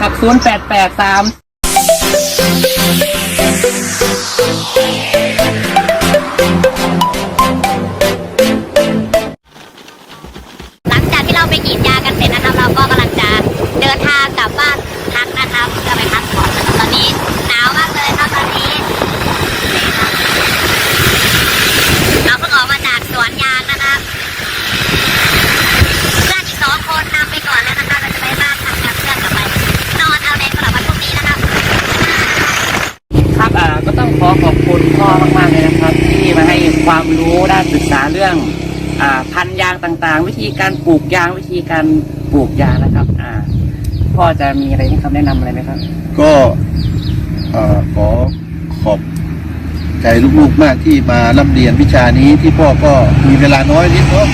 ครับ 0883หลังจากที่เราไปกรีดยากันเสร็จนะครับ เราก็กำลังจะเดินทางกลับบ้านพักนะครับเพื่อไปพักผ่อนนะครับตอนนี้หนาวมากเลยครับตอนนี้นี่ครับเราเพิ่งออกมาจากสวนยางนะครับเพื่อนอีกสองคนนำไปก่อนแล้วนะครับเราจะไปบ้านพักกับเพื่อนกลับไปนอนเอาแรงสำหรับวันพรุ่งนี้นะครับ ครับอ่าก็ ต้องขอขอบคุณพ่อมากๆเลยนะครับ ที่มาให้ความรู้ด้านศึกษาเรื่องอ่าพันยางต่างๆ วิธีการปลูกยางวิธีการปลูกยางนะครับ อ่า พ่อจะมีอะไรให้คำแนะนำอะไรไหมครับ ก็เอ่อขอขอบใจลูกๆมากที่มาร่ำเรียนวิชานี้ที่พ่อก็มีเวลาน้อยนิดเนาะ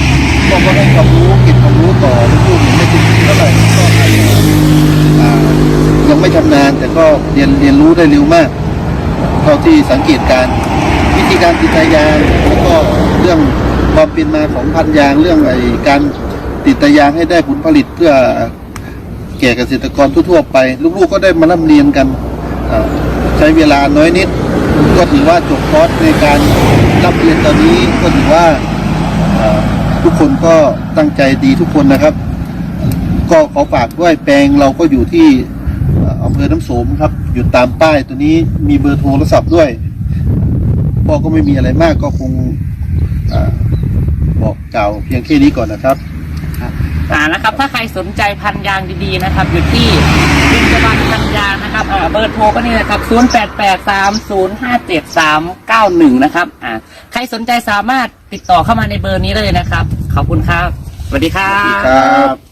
พ่อก็ให้ความรู้เก็บความรู้ต่อลูกๆไม่ถึงเท่าไหร่ก็อาจจะอ่ายังไม่ชำนาญแต่ก็เรียนเรียนรู้ได้เร็วมาก เท่าที่สังเกตการวิธีการติดตายางแล้วก็เรื่องความเป็นมาของพันยางเรื่องไอการติดตายางให้ได้ผลผลิตเพื่อแก่เกษตรกรทั่วๆไป ลูกๆก็ได้มาร่ำเรียนกันใช้เวลาน้อยนิด ก็ถือว่าจบคอร์สในการรับเรียนตอนนี้ก็ถือว่าอ่าทุกคนก็ตั้งใจดีทุกคนนะครับ ก็ขอฝากด้วยแปลงเราก็อยู่ที่ อ่าอำเภอน้ำโสมครับ อยู่ตามป้ายตัวนี้มีเบอร์โทรศัพท์ด้วยพ่อก็ไม่มีอะไรมากก็คงอาบอกกล่าวเพียงแค่นี้ก่อนนะครับอ่านะครับ ถ้าใครสนใจพันธุ์ยางดีๆนะครับ อยู่ที่เบญจวรรณพันธุ์ยางนะครับอ่าเบอร์โทรก็นี่นะครับ 0883057391 นะครับอ่าใครสนใจสามารถติดต่อเข้ามาในเบอร์นี้เลยนะครับ ขอบคุณครับ สวัสดีครัสวัสดีบครับ